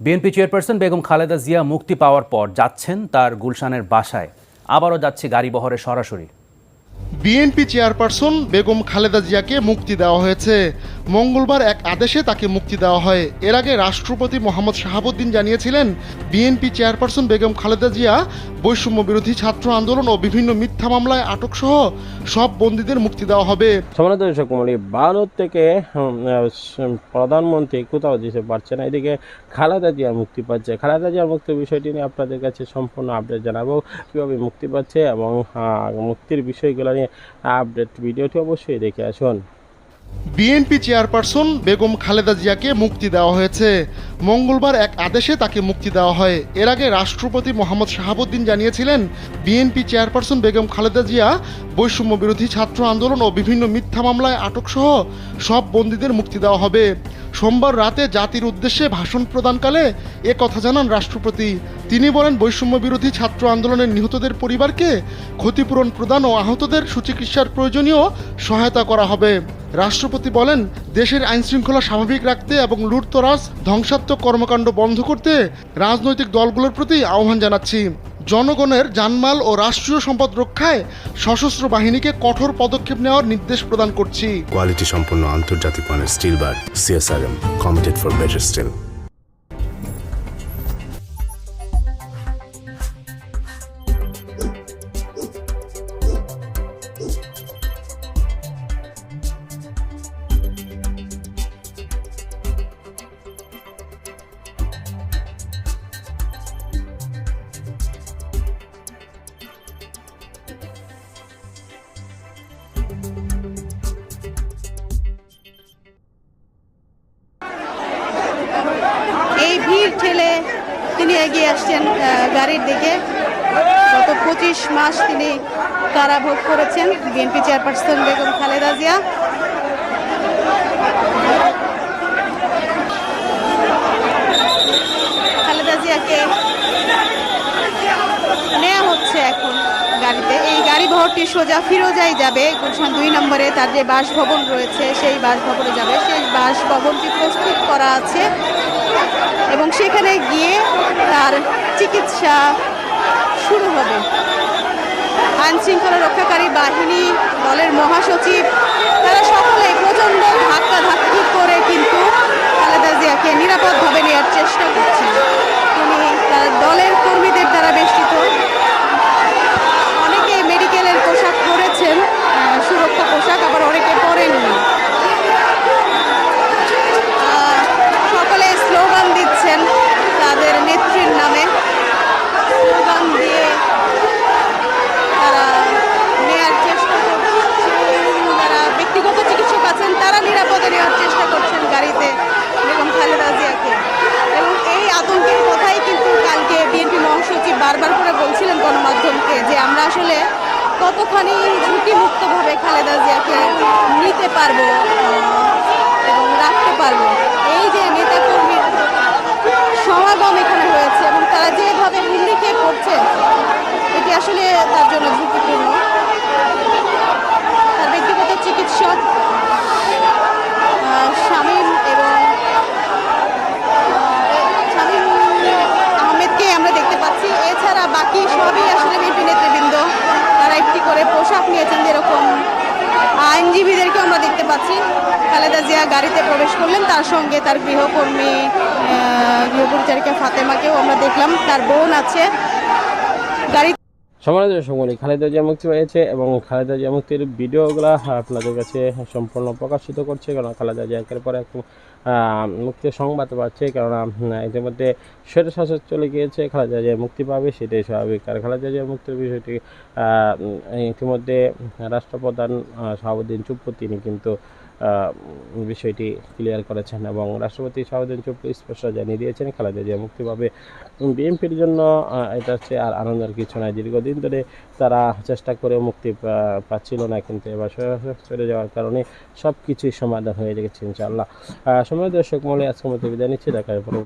BNP chairperson Begum Khaleda Zia মুক্তি পাওয়ার পর যাচ্ছেন তার গুলশানের বাসায়। আবারও যাচ্ছে গাড়ি বহরে সরাসরি। বিএনপি চেয়ারপারসন বেগম খালেদা জিয়াকে মুক্তি দেওয়া হয়েছে। মঙ্গলবার এক আদেশে তাকে মুক্তি দেওয়া হয়। এর আগে রাষ্ট্রপতি মোহাম্মদ শাহাবুদ্দিন জানিয়েছিলেন, বিএনপি চেয়ারপারসন বেগম খালেদা জিয়া বৈষম্য বিরোধী ছাত্র আন্দোলন ও বিভিন্ন মিথ্যা মামলায় আটক সহ সব বন্দীদের মুক্তি দেওয়া হবে। মন্ডলী ভারত থেকে প্রধানমন্ত্রী কোথাও যেতে পারছে না। এদিকে খালেদা জিয়া মুক্তি পাচ্ছে। খালেদা জিয়ার মুক্তির বিষয়টি নিয়ে আপনাদের কাছে সম্পূর্ণ আপডেট জানাব। কীভাবে মুক্তি পাচ্ছে এবং মুক্তির বিষয়গুলো নিয়ে আপডেট ভিডিওটি অবশ্যই দেখে আসুন। বিএনপি চেয়ারপারসন বেগম খালেদা জিয়াকে মুক্তি দেওয়া হয়েছে। মঙ্গলবার এক আদেশে তাকে মুক্তি দেওয়া হয়। এর আগে রাষ্ট্রপতি মোহাম্মদ শাহাবুদ্দিন জানিয়েছিলেন, বিএনপি চেয়ারপারসন বেগম খালেদা জিয়া বৈষম্য বিরোধী ছাত্র আন্দোলন ও বিভিন্ন মিথ্যা মামলায় আটক সহ সব বন্দীদের মুক্তি দেওয়া হবে। সোমবার রাতে জাতির উদ্দেশ্যে ভাষণ প্রদানকালে এ কথা জানান রাষ্ট্রপতি। তিনি বলেন, বৈষম্য বিরোধী ছাত্র আন্দোলনের নিহতদের পরিবারকে ক্ষতিপূরণ প্রদান ও আহতদের সুচিকিৎসার প্রয়োজনীয় সহায়তা করা হবে। রাষ্ট্রপতি বলেন, দেশের আইনশৃঙ্খলা স্বাভাবিক রাখতে এবং লুটতরাজ, ধ্বংসাত্মক কর্মকাণ্ড বন্ধ করতে রাজনৈতিক দলগুলোর প্রতি আহ্বান জানাচ্ছি। জনগণের জানমাল ও রাষ্ট্রীয় সম্পদ রক্ষায় সশস্ত্র বাহিনীকে কঠোর পদক্ষেপ নেওয়ার নির্দেশ প্রদান করছি। কোয়ালিটি সম্পন্ন আন্তর্জাতিক মানের steel bar CSRM, committed for better steel. তিনি এগিয়ে আসছেন গাড়ির দিকে। গত পঁচিশ মাস তিনি কারাভোগ করেছেন বিএনপি চেয়ারপারসন বেগম খালেদা জিয়া। খালেদা জিয়াকে নেওয়া হচ্ছে এখন গাড়িতে। এই গাড়ি বহরটি সোজা ফিরোজাই যাবে। গুলশান দুই নম্বরে তার যে বাসভবন রয়েছে, সেই বাসভবনে যাবে। সেই বাসভবনটি প্রস্তুত করা আছে। এবং সেখানে গিয়ে চিকিৎসা শুরু হবে। আইন শৃঙ্খলা রক্ষাকারী বাহিনী দলের মহাসচিব তারা সকলে প্রচণ্ড ধাক্কা ধাক্কি করে কিন্তু খালেদা জিয়াকে নিরাপদভাবে নেওয়ার চেষ্টা করছেন তিনি তার দলের কর্মীদের দ্বারা বেষ্টিত অনেকে মেডিকেলের পোশাক পরেছেন আহ, সুরক্ষা পোশাক আবার অনেকে পরেননি আহ, সকলে স্লোগান দিচ্ছেন তাদের নেত্রীর নামে স্লোগান দিয়ে তারা নেয়ার চেষ্টা করছেন যারা ব্যক্তিগত চিকিৎসক আছেন তারা নিরাপদে নেওয়ার চেষ্টা করছেন গাড়িতে বেগম খালেদা জিয়াকে এবং এই আতঙ্কের কথাই কিন্তু কালকে বিএনপি মহাসচিব বারবার করে বলছিলেন গণমাধ্যমকে যে আমরা আসলে কতখানি ঝুঁকিমুক্তভাবে খালেদা জিয়াকে নিতে পারব আহ, এবং রাখতে পারব এই যে নেতাকর্মীর সমাগম এখানে হয়েছে এবং তারা যেভাবে হুমড়ি খেয়ে পড়ছে এটি আসলে তার জন্য ঝুঁকিপূর্ণ তার ব্যক্তিগত চিকিৎসক আহ, শামীম এবং আহ, শামীম আহমেদকে আমরা দেখতে পাচ্ছি এছাড়া বাকি সবই আসলে বিএনপি নেতৃবৃন্দ তারা একটি করে পোশাক নিয়েছেন যেরকম আইনজীবীদেরকেও পাচ্ছি খালেদা জিয়া গাড়িতে প্রবেশ করলেন, তার সঙ্গে তার গৃহকর্মী গৃহপরিচারিকা ফাতেমাকেও আমরা দেখলাম, তার বোন আছে। গাড়ি দর্শক মন্ডলী খালেদা জিয়া মুক্তি পেয়েছে এবং খালেদা জিয়া মুক্তির ভিডিওগুলো আপনাদের কাছে সম্পূর্ণ প্রকাশিত করছে কারণ খালেদা জিয়া একের পর এক মুক্তির সংবাদ পাচ্ছে, কেননা ইতিমধ্যে স্বৈর শাসক চলে গিয়েছে, খালেদা জিয়া মুক্তি পাবে, সেটাই স্বাভাবিক। আর খালেদা জিয়া মুক্তির বিষয়টি ইতিমধ্যে রাষ্ট্রপ্রধান শাহাবুদ্দিন চুপ্পু, তিনি কিন্তু বিষয়টি ক্লিয়ার করেছেন এবং রাষ্ট্রপতি শাহদিন চুপ্পু স্পষ্ট জানিয়ে দিয়েছেন, খালেদা জিয়া মুক্তি পাবে বিএনপির জন্য এটা হচ্ছে আর আনন্দের কিছু নয়। দীর্ঘদিন ধরে তারা চেষ্টা করে মুক্তি পাচ্ছিল না, কিন্তু এবার সরে চলে যাওয়ার কারণে সব কিছুই সমাধান হয়ে গেছে ইনশাআল্লাহ। সময় দর্শক মলে আজকের মতো বিদায় নিচ্ছি, দেখা